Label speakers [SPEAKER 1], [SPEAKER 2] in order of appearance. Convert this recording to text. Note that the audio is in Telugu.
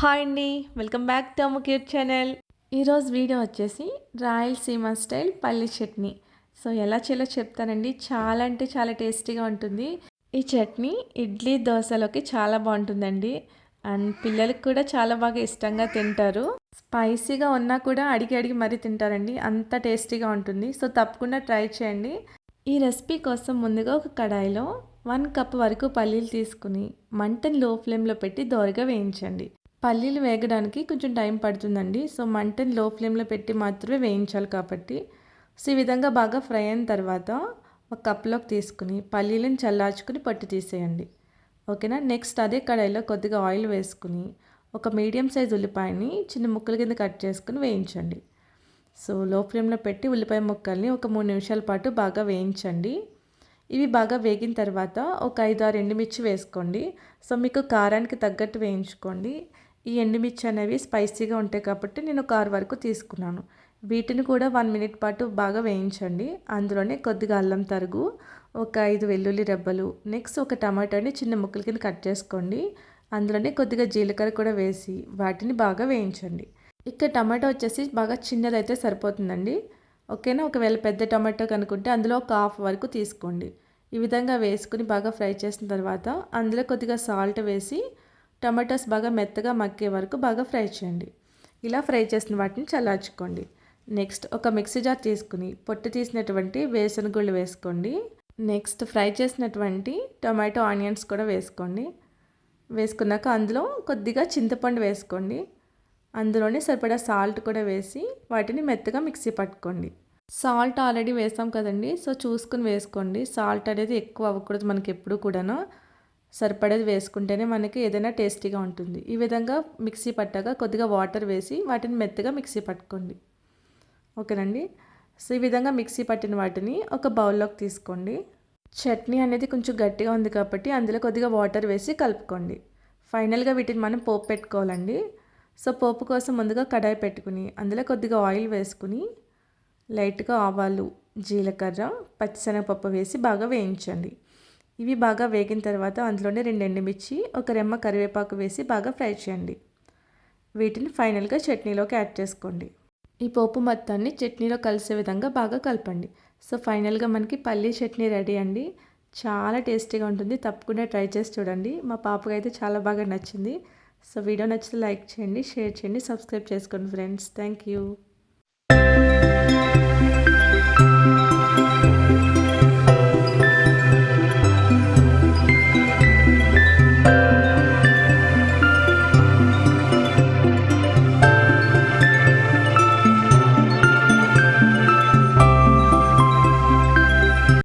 [SPEAKER 1] హాయ్ అండి వెల్కమ్ బ్యాక్ టు అమ్మ క్యూట్ ఛానల్. ఈరోజు వీడియో వచ్చేసి రాయలసీమ స్టైల్ పల్లి చట్నీ. సో ఎలా చేయాలో చెప్తానండి. చాలా అంటే చాలా టేస్టీగా ఉంటుంది. ఈ చట్నీ ఇడ్లీ దోశలోకి చాలా బాగుంటుందండి. అండ్ పిల్లలకి కూడా చాలా బాగా ఇష్టంగా తింటారు. స్పైసీగా ఉన్నా కూడా అడిగి అడిగి మరీ తింటారండి. అంత టేస్టీగా ఉంటుంది. సో తప్పకుండా ట్రై చేయండి. ఈ రెసిపీ కోసం ముందుగా ఒక కడాయిలో వన్ కప్ వరకు పల్లీలు తీసుకుని మంటను లో ఫ్లేమ్లో పెట్టి దోరగా వేయించండి. పల్లీలు వేగడానికి కొంచెం టైం పడుతుందండి. సో మంటని లో ఫ్లేమ్లో పెట్టి మాత్రమే వేయించాలి కాబట్టి. సో ఈ విధంగా బాగా ఫ్రై అయిన తర్వాత ఒక కప్లోకి తీసుకుని పల్లీలను చల్లార్చుకుని పట్టు తీసేయండి. ఓకేనా? నెక్స్ట్ అదే కడాయిలో కొద్దిగా ఆయిల్ వేసుకుని ఒక మీడియం సైజ్ ఉల్లిపాయని చిన్న ముక్కల కింద కట్ చేసుకుని వేయించండి. సో లో ఫ్లేమ్లో పెట్టి ఉల్లిపాయ ముక్కల్ని ఒక మూడు నిమిషాల పాటు బాగా వేయించండి. ఇవి బాగా వేగిన తర్వాత ఒక ఐదు ఆరు ఎండుమిర్చి వేసుకోండి. సో మీకు కారానికి తగ్గట్టు వేయించుకోండి. ఈ ఎండుమిర్చి అనేవి స్పైసీగా ఉంటాయి కాబట్టి నేను ఒక ఆరు వరకు తీసుకున్నాను. వీటిని కూడా వన్ మినిట్ పాటు బాగా వేయించండి. అందులోనే కొద్దిగా అల్లం తరుగు ఒక ఐదు వెల్లుల్లి రెబ్బలు నెక్స్ట్ ఒక టమాటాని చిన్న ముక్కల కింద కట్ చేసుకోండి. అందులోనే కొద్దిగా జీలకర్ర కూడా వేసి వాటిని బాగా వేయించండి. ఇక్కడ టమాటో వచ్చేసి బాగా చిన్నదైతే సరిపోతుందండి. ఓకేనా? ఒకవేళ పెద్ద టమాటో కనుక్కుంటే అందులో ఒక హాఫ్ వరకు తీసుకోండి. ఈ విధంగా వేసుకుని బాగా ఫ్రై చేసిన తర్వాత అందులో కొద్దిగా సాల్ట్ వేసి టమాటోస్ బాగా మెత్తగా మక్కే వరకు బాగా ఫ్రై చేయండి. ఇలా ఫ్రై చేసిన వాటిని చల్లార్చుకోండి. నెక్స్ట్ ఒక మిక్సీ జార్ తీసుకుని పొట్టు తీసినటువంటి వేసిన గుళ్ళు వేసుకోండి. నెక్స్ట్ ఫ్రై చేసినటువంటి టొమాటో ఆనియన్స్ కూడా వేసుకోండి. వేసుకున్నాక అందులో కొద్దిగా చింతపండు వేసుకోండి. అందులోనే సరిపడా సాల్ట్ కూడా వేసి వాటిని మెత్తగా మిక్సీ పట్టుకోండి. సాల్ట్ ఆల్రెడీ వేసాం కదండి సో చూసుకుని వేసుకోండి. సాల్ట్ అనేది ఎక్కువ అవ్వకూడదు మనకి ఎప్పుడు కూడాను. సరిపడేది వేసుకుంటేనే మనకి ఏదైనా టేస్టీగా ఉంటుంది. ఈ విధంగా మిక్సీ పట్టాక కొద్దిగా వాటర్ వేసి వాటిని మెత్తగా మిక్సీ పట్టుకోండి. ఓకేనండి? సో ఈ విధంగా మిక్సీ పట్టిన వాటిని ఒక బౌల్లోకి తీసుకోండి. చట్నీ అనేది కొంచెం గట్టిగా ఉంది కాబట్టి అందులో కొద్దిగా వాటర్ వేసి కలుపుకోండి. ఫైనల్గా వీటిని మనం పోపు పెట్టుకోవాలండి. సో పోపు కోసం ముందుగా కడాయి పెట్టుకుని అందులో కొద్దిగా ఆయిల్ వేసుకుని లైట్గా ఆవాలు జీలకర్ర పచ్చిశనగపప్పు వేసి బాగా వేయించండి. ఇవి బాగా వేగిన తర్వాత అందులోనే రెండు ఎండుమిర్చి ఒక రెమ్మ కరివేపాకు వేసి బాగా ఫ్రై చేయండి. వీటిని ఫైనల్గా చట్నీలోకి యాడ్ చేసుకోండి. ఈ పోపు మొత్తాన్ని చట్నీలో కలిసే విధంగా బాగా కలపండి. సో ఫైనల్గా మనకి పల్లీ చట్నీ రెడీ అండి. చాలా టేస్టీగా ఉంటుంది. తప్పకుండా ట్రై చేసి చూడండి. మా పాపకి అయితే చాలా బాగా నచ్చింది. సో వీడియో నచ్చితే లైక్ చేయండి షేర్ చేయండి సబ్స్క్రైబ్ చేసుకోండి ఫ్రెండ్స్. Thank you.